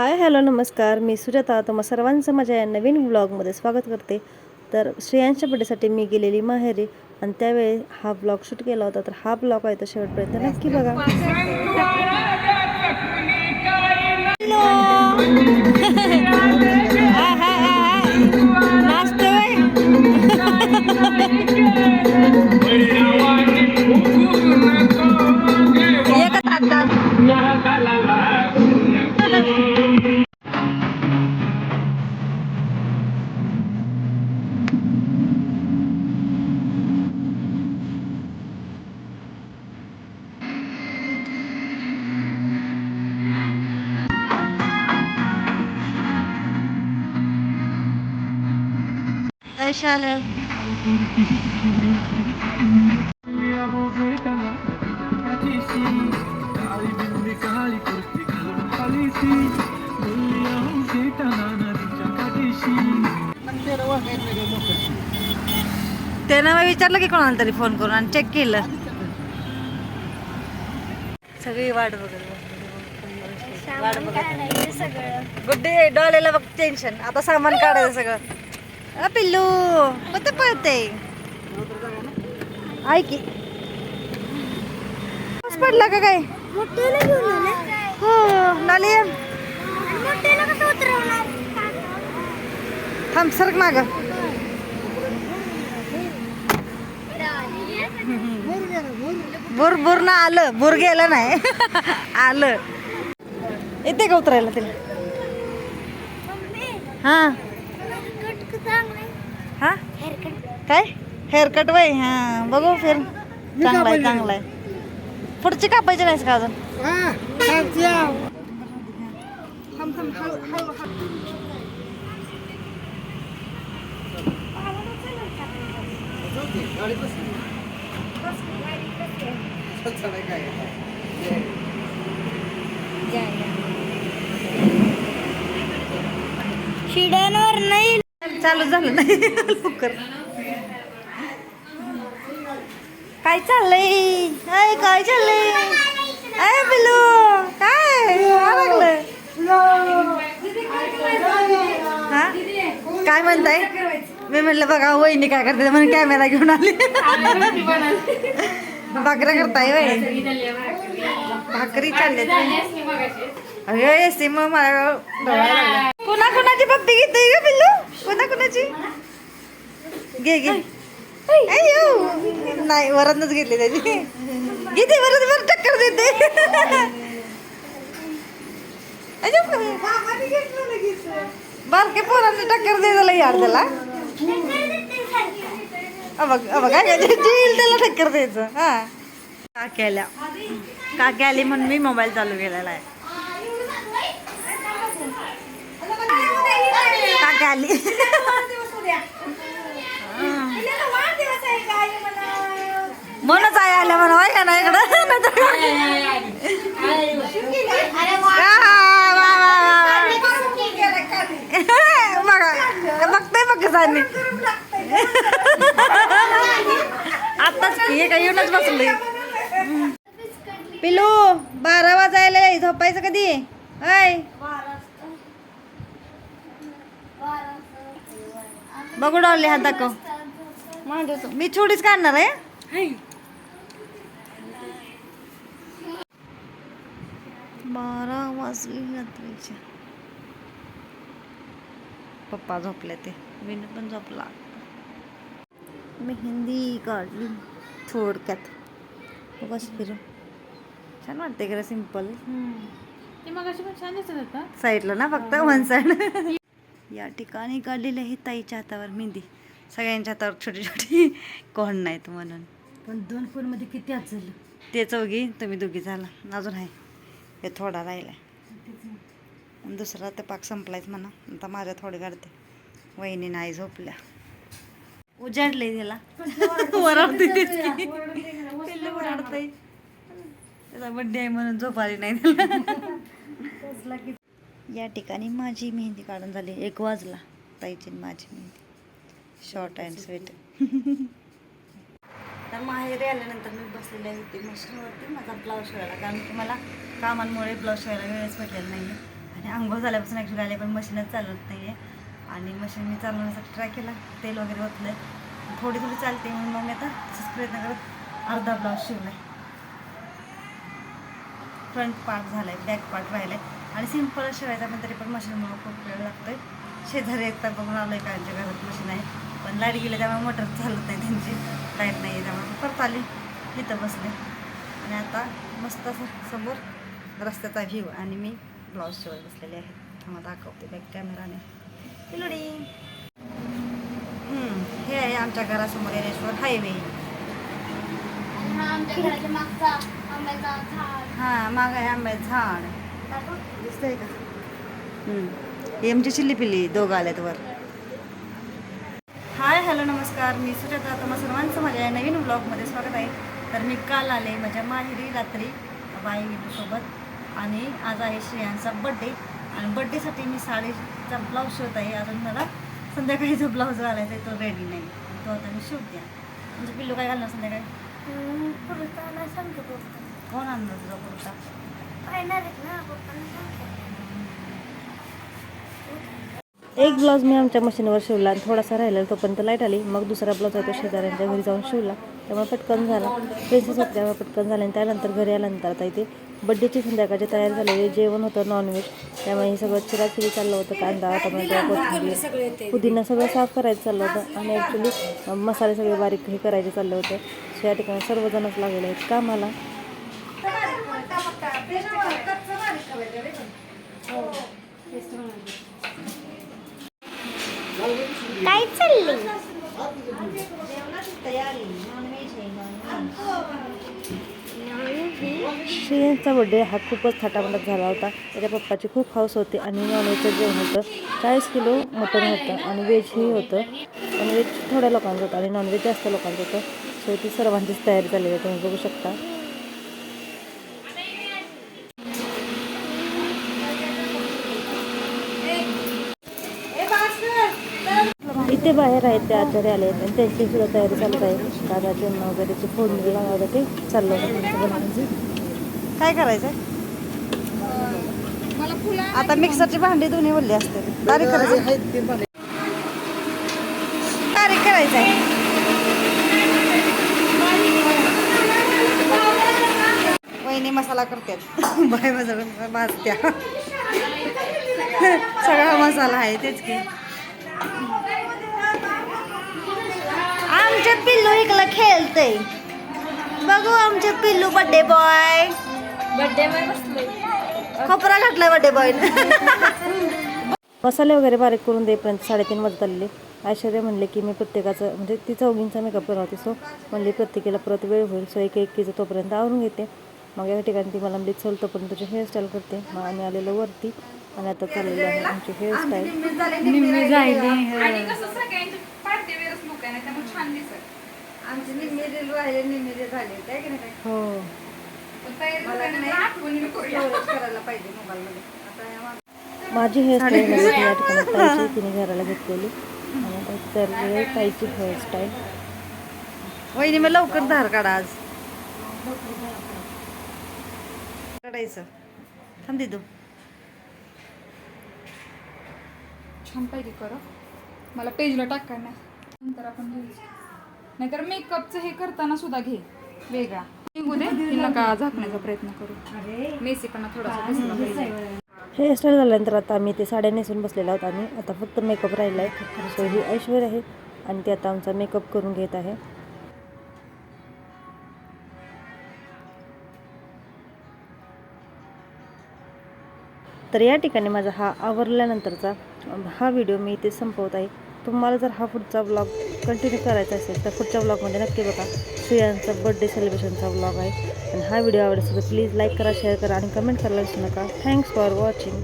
Hi hello नमस्कार. मी सुजाता. तुम्हा सर्वांचं माझ्या या नवीन ब्लॉगमध्ये स्वागत करते. तर श्रेयांच्या बड्डेसाठी मी गेलेली माहेरी आणि त्यावेळी हा ब्लॉग शूट केला होता. तर हा ब्लॉग आहे तर शेवटपर्यंत नक्की बघा. त्यानं मग विचारलं की कोणाला तरी फोन करून आणि चेक केलं. सगळी वाट बघत. वाट बघत गुड्डे डॉलेला बघ टेन्शन आता सामान काढायचं सगळं. अ पिल्लू कुठं पळते ऐक की पाऊस पडला का काय हो नाली थांब सरक माग बुर बुर ना आलं बुर गेलं नाही आलं येते का उतरायला तिला हां हा? काय? हेअरकट वय? हा बघू फिर. चांगला आहे चांगला आहे. पुढची कापायची नाहीस का अजून? शिड्यांवर चालू झालं नाही. लवकर. काय चाललंय? अय काय चाललंय? अय बिलू काय? काय लागलं हा? काय म्हणताय? मी म्हटलं बघा वहिनी काय करते म्हणून कॅमेरा घेऊन आली. भाकऱ्या करताय वय भाकरी चालले अरे एसी मग मला डोळा कुणा कुणाची भक्ती घेते ग पिल्लू? कुणा कुणाची? घे घे. नाही वरच घेतली त्याची. घेते वरच वर टक्कर देते. बारके पोरांनी टक्कर दे त्याला यार त्याला. अबघ अबघ काय जेईल त्याला टक्कर द्यायचं. हा. काकी आल्या. काकी आली म्हणून मी मोबाईल चालू केलेला आहे काकी आली. म्हणूनच आहे आल्या म्हणा होय का ना इकडं. बघा बघताय बघ आताच की हे काय येऊनच बसले पिलू बारा वाजायला झोपायचं कधी? ऐ बघू डावले हात दाखव. मी छोडीच काढणार आहे. बारा वाजले रात्रीचे. पप्पा झोपले ते. विन पण झोपला. मेहंदी काढली थोडक्यात. बस फिरू. छान वाटते खरं सिंपल ते मग अशी पण छान दिसत होता साईडला ना फक्त वन साईड या ठिकाणी काढलेली आहे ताईच्या हातावर मेहंदी. सगळ्यांच्या हातावर छोटी छोटी कोण नाहीत म्हणून. पण दोन फोनमध्ये किती आज झालं? ते चौघी तुम्ही दोघी झाला. अजून आहे. हे थोडा राहिला आणि दुसरा ते पाक संपलायच म्हणा. आता माझ्या थोडी काढते. वहिनी नाही झोपल्या. उजाडले त्याला वरडते. त्याचा बड्डे आहे म्हणून झोप आली नाही त्याला या ठिकाणी माझी मेहंदी काढून झाली. एक वाजला. ताईची आणि माझी मेहंदी. शॉर्ट अँड स्वीट तर माहेरी आल्यानंतर मी बसलेली होते मशीनवरती. माझा ब्लाऊज शिवायला. कारण की मला कामांमुळे ब्लाऊज शिवायला वेळच भेटलेला नाही आहे आणि आंघोळ झाल्यापासून ॲक्च्युली आले पण मशीनच चालत नाही आहे आणि मशीन मी चालवण्यासाठी ट्राय केला. तेल वगैरे ओतलं. थोडी थोडी चालते म्हणून मग मी आता तसंच प्रयत्न करत अर्धा ब्लाऊज शिवला फ्रंट पार्ट झाला आहे बॅक पार्ट राहिला आहे आणि सिंपल शिवायचा पण तरी पण मशीनमुळं खूप वेळ लागतोय. शेजारी एकटा बघून आलो आहे कांच्या घरात मशीन आहे. पण लाइट गेली त्यामुळे मोटर चालत नाही त्यांची. लाइट नाही आहे त्यामुळे. परत आली. इथं बसले. आणि आता मस्त असं समोर रस्त्याचा व्ह्यू आणि मी ब्लाऊज शिवत बसलेले आहे. थांबा दाखवते बॅक कॅमेराने हम्म, हे आहे आमच्या घरासमोर येणेश्वर हायवे हां माग आहे आंब्याचं झाड. दिसतंय का? हे आमची चिल्ली पिल्ली दोघं आल्यात वर. हाय हॅलो नमस्कार. मी सुजाता. तुम्हा सर्वांचं माझ्या या नवीन ब्लॉगमध्ये स्वागत आहे. तर मी काल आले माझ्या माहेरी रात्री बाई सोबत. आणि आज आहे श्रेयांचा बड्डे आणि बड्डेसाठी मी साडीचा ब्लाऊज शिवत आहे. अजून मला संध्याकाळी जो ब्लाऊज घालायचा आहे तो रेडी नाही. तो आता मी शिवते म्हणजे पिल्लू काय घालणार संध्याकाळी? कोण आणणार तुझा कुर्ता? एक ब्लाऊज मी आमच्या मशीनवर शिवला आणि थोडासा राहिला तोपर्यंत लाइट आली. मग दुसरा ब्लाऊज आहे तो शेजाऱ्यांच्या घरी जाऊन शिवला. त्यामुळे पटकन झाला. प्रिन्सेस होत त्यामुळे पटकन झाला आणि त्यानंतर घरी आल्यानंतर आता इथे बड्डेची संध्याकाळची तयारी झालेली जेवण होतं नॉनव्हेज त्यामुळे हे सगळं चिराचिरी चाललं होतं. कांदा टोमॅटो कोथिंबीर पुदिना सगळं साफ करायचं चाललं होतं. आणि ॲक्च्युली मसाले सगळे बारीक हे करायचे चाललं होतं. सो या ठिकाणी सर्वजणच लागलेले आहेत. कामाला काय चाललंय श्रेयांचा बड्डे हा खूपच थाटामाटात झाला होता. त्याच्या पप्पाची खूप हाऊस होते आणि नॉनव्हेजचं जेवण होतं. चाळीस किलो मटण होतं आणि व्हेजही होतं. आणि व्हेज थोड्या लोकांचं होतं आणि नॉनव्हेज जास्त लोकांचं होतं. सो ती सर्वांचीच तयारी झालेली आहे तुम्ही बघू शकता इथे बाहेर आहेत ते आचार्य आले आहेत. आणि त्यांची सुद्धा तयारी चालत आहे. दादा जेवण वगैरेची फोडणी लावायला ते चाललं होतं काय करायचं आता मिक्सरची भांडी दोन्ही बोलली असते बारीक करायची. बारीक करायचं आहे वहिनी मसाला करतात बाय मसाला भाजत्या. सगळा मसाला आहे तेच की. आमच्या पिल्लू इकडं खेळतय बघू आमच्या पिल्लू बड्डे बॉय। खपरा घातलाय बड्डे बॉय मसाले वगैरे बारीक करून देईपर्यंत साडेतीन वाजत आलेले. ऐश्वर्या म्हणले की मी प्रत्येकाचं म्हणजे ती चौघींचा मेकअप बनवते सो म्हणली प्रत्येकीला परत वेळ होईल सो एक एकीचं तोपर्यंत आवरून घेते. मग या ठिकाणी ती मला म्हणली चल तोपर्यंत तुझी हेअरस्टाईल करते. मग आम्ही आलेलो वरती आणि आता चाललेली आहे आमची हेअरस्टाईल आमची निम्मी रील राहिले निम्मी रील झाले काय की नाही काय? हो. मला की नाही. storage करायला पाहिजे मोबाईल मध्ये आता या मा- माझी हेअरस्टाईल या ठिकाणी ताईची तिने घराला घेतलेली. आणि आता तर ताईची हेअरस्टाईल वहिनी मग लवकर धार काढा आज. काढायचं. थांब दे तू छान पाहिजे करा. मला पेजला टाका ना नंतर आपण नाहीतर मेकअपचं हे करताना सुद्धा घे. वेगळा. निघू दे. तिला का झाकण्याचा प्रयत्न करू? मेसीपणा थोडासा दिसला पाहिजे. हेअरस्टाईल झाल्यानंतर आता आम्ही ते साड्या नेसून बसलेलो आहोत आणि आता फक्त मेकअप राहिला आहे सो ही ऐश्वर्या आहे आणि ती आता आमचा मेकअप करून घेत आहे. तर या ठिकाणी माझा हा आवरल्यानंतरचा हा व्हिडिओ मी इथे संपवत आहे. तुम्हाला जर हा पुढचा ब्लॉग कंटिन्यू करायचा असेल तर पुढच्या ब्लॉगमध्ये नक्की बघा. सुयांचा बड्डे सेलिब्रेशनचा ब्लॉग आहे. आणि हा व्हिडिओ आवडला असेल तर प्लीज लाईक करा शेअर करा आणि कमेंट करायला विसरू नका. Thanks for watching